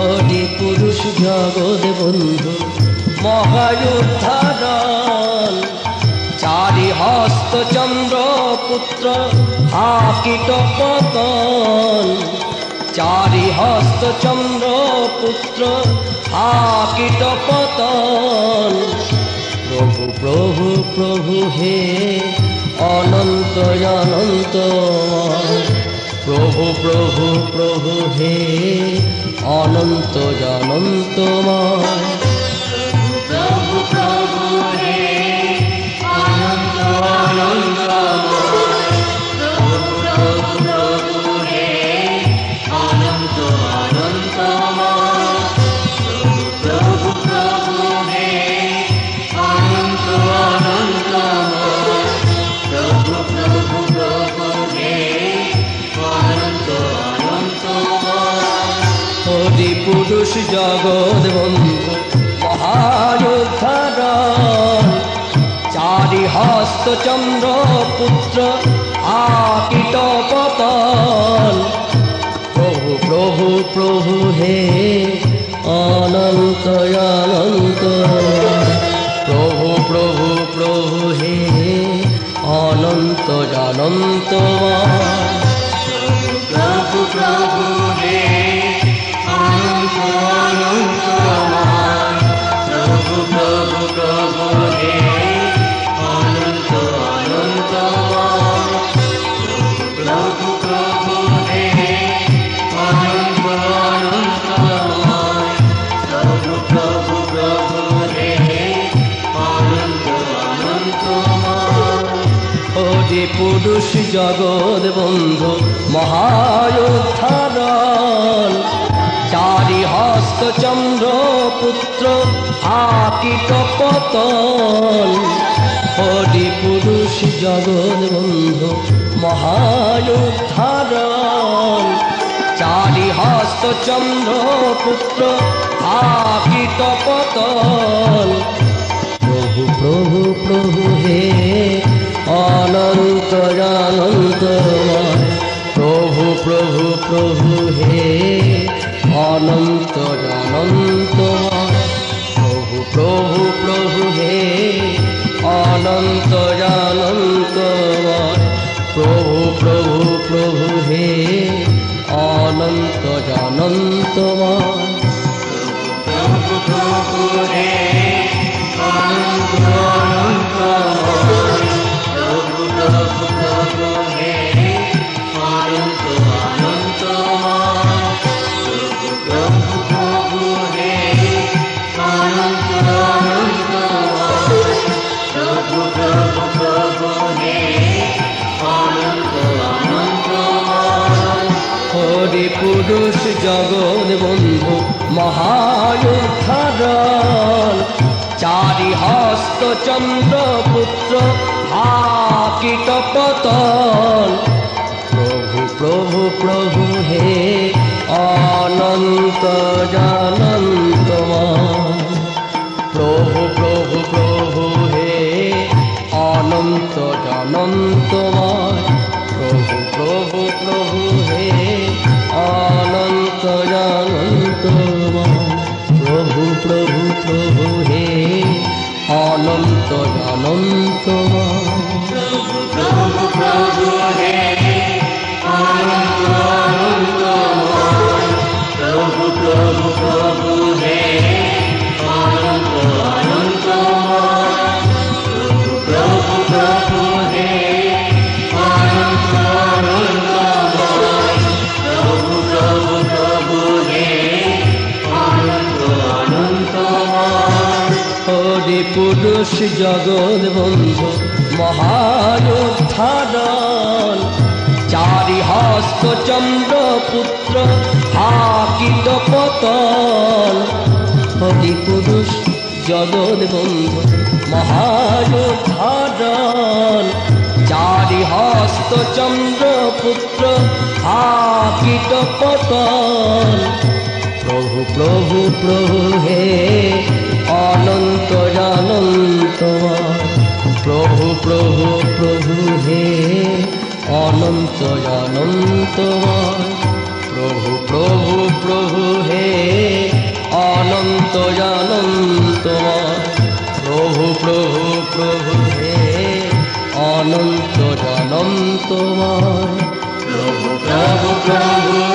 হরি পুরুষ জগৎ বন্ধু মহায়োদ্ধারণ চারি হস্ত চন্দ্র পুত্র হাকিট পতন। চারি হস্ত চন্দ্র পুত্র হাকিট পতন। প্রভু প্রভু প্রভু হে অনন্ত অনন্ত। প্রভু প্রভু প্রভু হে অনন্ত জনন্ত প্রভু প্রভু অনন্ত পুরুষ জগৎ বন্ধু মহাযোদ্ধারণ চারি হস্ত চন্দ্র পুত্র আকিট পতন প্রভু প্রভু প্রভু হে, অনন্ত অনন্ত। প্রভু প্রভু প্রভু হে, অনন্ত অনন্ত প্রভু প্রভু হরি পুরুষ জগৎ বন্ধু মহায়োদ্ধারণ চারি হস্ত চন্দ্র পুত্র আকিট পতন। হরি পুরুষ জগৎ বন্ধু মহায়োদ্ধারণ চারি হস্ত চন্দ্র পুত্র আকিট পতন। প্রভু প্রভু প্রভু হে অনন্ত অনন্তময় প্রভু প্রভু প্রভু হে অনন্ত অনন্তময় প্রভু প্রভু প্রভু হে অনন্ত অনন্তময় পুরুষ জগৎ বন্ধু মহায়োদ্ধারণ। চারি হস্ত চন্দ্র পুত্র হাকিট পতন প্রভু প্রভু প্রভু হে অনন্ত জানন্তময়। প্রভু প্রভু প্রভু হে অনন্ত জনন্তময়। প্রভু প্রভু প্রভু হে প্রভু প্রভু প্রভু হে। অনন্ত জনন্তময় পুরুষ জগৎ বন্ধু মহায়োদ্ধারণ চারি হস্ত চন্দ্র পুত্র, হাকিত পতন। হরি পুরুষ জগৎ বন্ধু মহাযোদ্ধারণ চারি হস্ত চন্দ্র পুত্র হাকিট পতন। প্রভু প্রভু প্রভু হে অনন্ত প্রভু প্রভু প্রভু হে, অনন্ত অনন্ত প্রভু প্রভু প্রভু হে, অনন্ত অনন্ত প্রভু প্রভু প্রভু